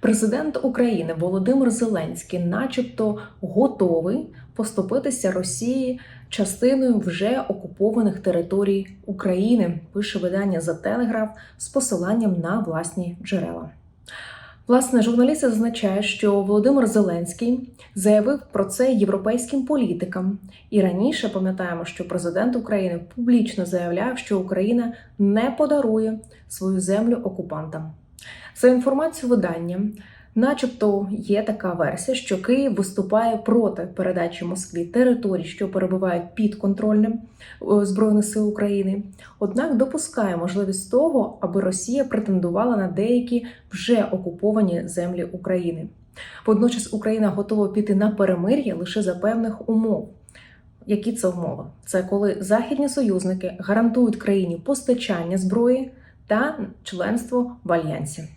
Президент України Володимир Зеленський, начебто, готовий поступитися Росії частиною вже окупованих територій України. Пише видання за Телеграф з посиланням на власні джерела. Власне, журналісти зазначають, що Володимир Зеленський заявив про це європейським політикам. І раніше пам'ятаємо, що президент України публічно заявляв, що Україна не подарує свою землю окупантам. За інформацією видання, начебто є така версія, що Київ виступає проти передачі Москві територій, що перебувають під контролем е, Збройних сил України. Однак допускає можливість того, аби Росія претендувала на деякі вже окуповані землі України. Водночас Україна готова піти на перемир'я лише за певних умов. Які це умови? Це коли західні союзники гарантують країні постачання зброї та членство в альянсі.